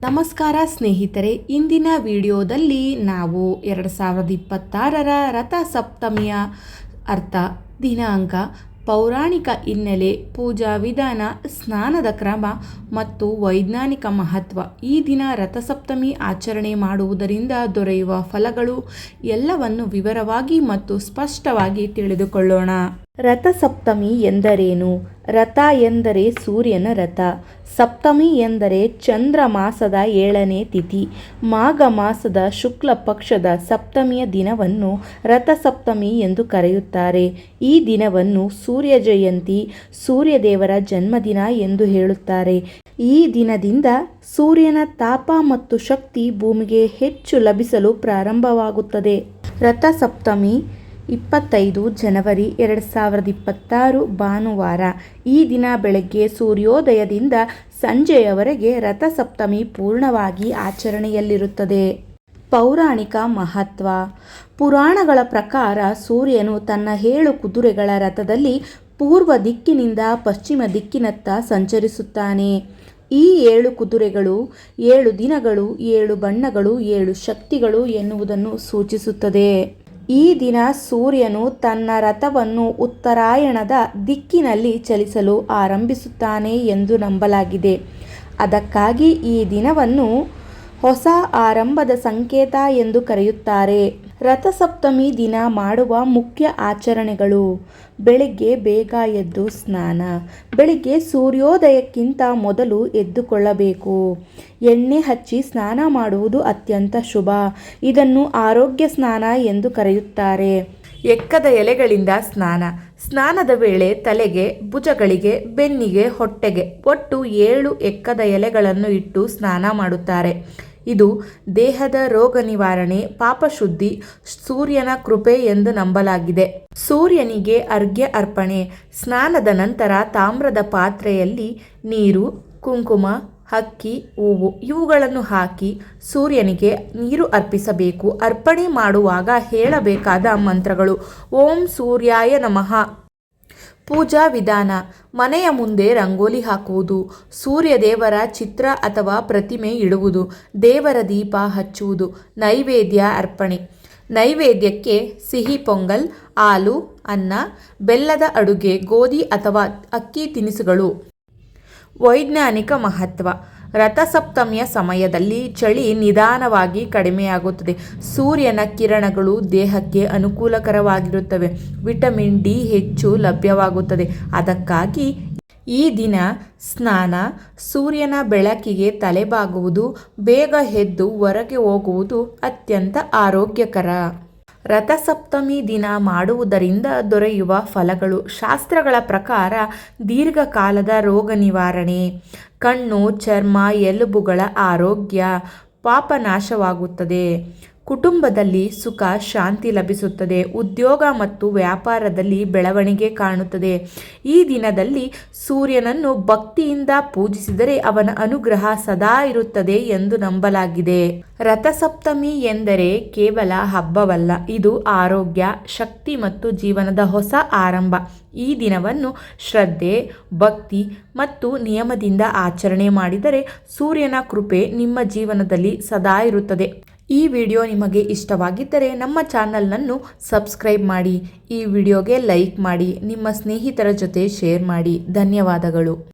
ನಮಸ್ಕಾರ ಸ್ನೇಹಿತರೆ, ಇಂದಿನ ವಿಡಿಯೋದಲ್ಲಿ ನಾವು ಎರಡು ಸಾವಿರದ ಇಪ್ಪತ್ತಾರರ ರಥಸಪ್ತಮಿಯ ಅರ್ಥ ದಿನಾಂಕ, ಪೌರಾಣಿಕ ಹಿನ್ನೆಲೆ, ಪೂಜಾ ವಿಧಾನ, ಸ್ನಾನದ ಕ್ರಮ ಮತ್ತು ವೈಜ್ಞಾನಿಕ ಮಹತ್ವ ಈ ದಿನ ರಥಸಪ್ತಮಿ ಆಚರಣೆ ಮಾಡುವುದರಿಂದ ದೊರೆಯುವ ಫಲಗಳು ಎಲ್ಲವನ್ನು ವಿವರವಾಗಿ ಮತ್ತು ಸ್ಪಷ್ಟವಾಗಿ ತಿಳಿದುಕೊಳ್ಳೋಣ. ರಥಸಪ್ತಮಿ ಎಂದರೇನು? ರಥ ಎಂದರೆ ಸೂರ್ಯನ ರಥ. ಸಪ್ತಮಿ ಎಂದರೆ ಚಂದ್ರ ಮಾಸದ ಏಳನೇ ತಿಥಿ. ಮಾಘ ಮಾಸದ ಶುಕ್ಲ ಪಕ್ಷದ ಸಪ್ತಮಿಯ ದಿನವನ್ನು ರಥಸಪ್ತಮಿ ಎಂದು ಕರೆಯುತ್ತಾರೆ. ಈ ದಿನವನ್ನು ಸೂರ್ಯ ಜಯಂತಿ, ಸೂರ್ಯದೇವರ ಜನ್ಮದಿನ ಎಂದು ಹೇಳುತ್ತಾರೆ. ಈ ದಿನದಿಂದ ಸೂರ್ಯನ ತಾಪ ಮತ್ತು ಶಕ್ತಿ ಭೂಮಿಗೆ ಹೆಚ್ಚು ಲಭಿಸಲು ಪ್ರಾರಂಭವಾಗುತ್ತದೆ. ರಥಸಪ್ತಮಿ ಇಪ್ಪತ್ತೈದು ಜನವರಿ ಎರಡು ಸಾವಿರದ ಇಪ್ಪತ್ತಾರು ಭಾನುವಾರ, ಈ ದಿನ ಬೆಳಗ್ಗೆ ಸೂರ್ಯೋದಯದಿಂದ ಸಂಜೆಯವರೆಗೆ ರಥಸಪ್ತಮಿ ಪೂರ್ಣವಾಗಿ ಆಚರಣೆಯಲ್ಲಿರುತ್ತದೆ. ಪೌರಾಣಿಕ ಮಹತ್ವ. ಪುರಾಣಗಳ ಪ್ರಕಾರ ಸೂರ್ಯನು ತನ್ನ ಏಳು ಕುದುರೆಗಳ ರಥದಲ್ಲಿ ಪೂರ್ವ ದಿಕ್ಕಿನಿಂದ ಪಶ್ಚಿಮ ದಿಕ್ಕಿನತ್ತ ಸಂಚರಿಸುತ್ತಾನೆ. ಈ ಏಳು ಕುದುರೆಗಳು, ಏಳು ದಿನಗಳು, ಏಳು ಬಣ್ಣಗಳು, ಏಳು ಶಕ್ತಿಗಳು ಎನ್ನುವುದನ್ನು ಸೂಚಿಸುತ್ತದೆ. ಈ ದಿನ ಸೂರ್ಯನು ತನ್ನ ರಥವನ್ನು ಉತ್ತರಾಯಣದ ದಿಕ್ಕಿನಲ್ಲಿ ಚಲಿಸಲು ಆರಂಭಿಸುತ್ತಾನೆ ಎಂದು ನಂಬಲಾಗಿದೆ. ಅದಕ್ಕಾಗಿ ಈ ದಿನವನ್ನು ಹೊಸ ಆರಂಭದ ಸಂಕೇತ ಎಂದು ಕರೆಯುತ್ತಾರೆ. ರಥಸಪ್ತಮಿ ದಿನ ಮಾಡುವ ಮುಖ್ಯ ಆಚರಣೆಗಳು. ಬೆಳಿಗ್ಗೆ ಬೇಗ ಎದ್ದು ಸ್ನಾನ. ಬೆಳಿಗ್ಗೆ ಸೂರ್ಯೋದಯಕ್ಕಿಂತ ಮೊದಲು ಎದ್ದುಕೊಳ್ಳಬೇಕು. ಎಣ್ಣೆ ಹಚ್ಚಿ ಸ್ನಾನ ಮಾಡುವುದು ಅತ್ಯಂತ ಶುಭ. ಇದನ್ನು ಆರೋಗ್ಯ ಸ್ನಾನ ಎಂದು ಕರೆಯುತ್ತಾರೆ. ಎಕ್ಕದ ಎಲೆಗಳಿಂದ ಸ್ನಾನ. ಸ್ನಾನದ ವೇಳೆ ತಲೆಗೆ, ಭುಜಗಳಿಗೆ, ಬೆನ್ನಿಗೆ, ಹೊಟ್ಟೆಗೆ ಒಟ್ಟು ಏಳು ಎಕ್ಕದ ಎಲೆಗಳನ್ನು ಇಟ್ಟು ಸ್ನಾನ ಮಾಡುತ್ತಾರೆ. ಇದು ದೇಹದ ರೋಗ ನಿವಾರಣೆ ಪಾಪಶುದ್ಧಿ ಸೂರ್ಯನ ಕೃಪೆ ಎಂದು ನಂಬಲಾಗಿದೆ. ಸೂರ್ಯನಿಗೆ ಅರ್ಘ್ಯ ಅರ್ಪಣೆ, ಸ್ನಾನದ ನಂತರ ತಾಮ್ರದ ಪಾತ್ರೆಯಲ್ಲಿ ನೀರು, ಕುಂಕುಮ ಹಕ್ಕಿ ಹೂವು ಇವುಗಳನ್ನು ಹಾಕಿ ಸೂರ್ಯನಿಗೆ ನೀರು ಅರ್ಪಿಸಬೇಕು. ಅರ್ಪಣೆ ಮಾಡುವಾಗ ಹೇಳಬೇಕಾದ ಮಂತ್ರಗಳು, ಓಂ ಸೂರ್ಯಾಯ ನಮಃ. ಪೂಜಾ ವಿಧಾನ. ಮನೆಯ ಮುಂದೆ ರಂಗೋಲಿ ಹಾಕುವುದು, ಸೂರ್ಯ ದೇವರ ಚಿತ್ರ ಅಥವಾ ಪ್ರತಿಮೆ ಇಡುವುದು, ದೇವರ ದೀಪ ಹಚ್ಚುವುದು, ನೈವೇದ್ಯ ಅರ್ಪಣೆ. ನೈವೇದ್ಯಕ್ಕೆ ಸಿಹಿ ಪೊಂಗಲ್, ಹಾಲು, ಅನ್ನ, ಬೆಲ್ಲದ ಅಡುಗೆ, ಗೋಧಿ ಅಥವಾ ಅಕ್ಕಿ ತಿನಿಸುಗಳು. ವೈಜ್ಞಾನಿಕ ಮಹತ್ವ. ರಥಸಪ್ತಮಿಯ ಸಮಯದಲ್ಲಿ ಚಳಿ ನಿಧಾನವಾಗಿ ಕಡಿಮೆಯಾಗುತ್ತದೆ. ಸೂರ್ಯನ ಕಿರಣಗಳು ದೇಹಕ್ಕೆ ಅನುಕೂಲಕರವಾಗಿರುತ್ತವೆ. ವಿಟಮಿನ್ ಡಿ ಹೆಚ್ಚು ಲಭ್ಯವಾಗುತ್ತದೆ. ಅದಕ್ಕಾಗಿ ಈ ದಿನ ಸ್ನಾನ, ಸೂರ್ಯನ ಬೆಳಕಿಗೆ ತಲೆಬಾಗುವುದು, ಬೇಗ ಎದ್ದು ಹೊರಗೆ ಹೋಗುವುದು ಅತ್ಯಂತ ಆರೋಗ್ಯಕರ. ರಥಸಪ್ತಮಿ ದಿನ ಮಾಡುವುದರಿಂದ ದೊರೆಯುವ ಫಲಗಳು ಶಾಸ್ತ್ರಗಳ ಪ್ರಕಾರ ದೀರ್ಘಕಾಲದ ರೋಗ ನಿವಾರಣೆ, ಕಣ್ಣು, ಚರ್ಮ, ಎಲುಬುಗಳ ಆರೋಗ್ಯ, ಪಾಪನಾಶವಾಗುತ್ತದೆ. ಕುಟುಂಬದಲ್ಲಿ ಸುಖ, ಶಾಂತಿ ಲಭಿಸುತ್ತದೆ. ಉದ್ಯೋಗ ಮತ್ತು ವ್ಯಾಪಾರದಲ್ಲಿ ಬೆಳವಣಿಗೆ ಕಾಣುತ್ತದೆ. ಈ ದಿನದಲ್ಲಿ ಸೂರ್ಯನನ್ನು ಭಕ್ತಿಯಿಂದ ಪೂಜಿಸಿದರೆ ಅವನ ಅನುಗ್ರಹ ಸದಾ ಇರುತ್ತದೆ ಎಂದು ನಂಬಲಾಗಿದೆ. ರಥಸಪ್ತಮಿ ಎಂದರೆ ಕೇವಲ ಹಬ್ಬವಲ್ಲ, ಇದು ಆರೋಗ್ಯ, ಶಕ್ತಿ ಮತ್ತು ಜೀವನದ ಹೊಸ ಆರಂಭ. ಈ ದಿನವನ್ನು ಶ್ರದ್ಧೆ, ಭಕ್ತಿ ಮತ್ತು ನಿಯಮದಿಂದ ಆಚರಣೆ ಮಾಡಿದರೆ ಸೂರ್ಯನ ಕೃಪೆ ನಿಮ್ಮ ಜೀವನದಲ್ಲಿ ಸದಾ ಇರುತ್ತದೆ. ಈ ವಿಡಿಯೋ ನಿಮಗೆ ಇಷ್ಟವಾಗಿದ್ದರೆ ನಮ್ಮ ಚಾನಲ್ನನ್ನು ಸಬ್ಸ್ಕ್ರೈಬ್ ಮಾಡಿ, ಈ ವಿಡಿಯೋಗೆ ಲೈಕ್ ಮಾಡಿ, ನಿಮ್ಮ ಸ್ನೇಹಿತರ ಜೊತೆ ಶೇರ್ ಮಾಡಿ. ಧನ್ಯವಾದಗಳು.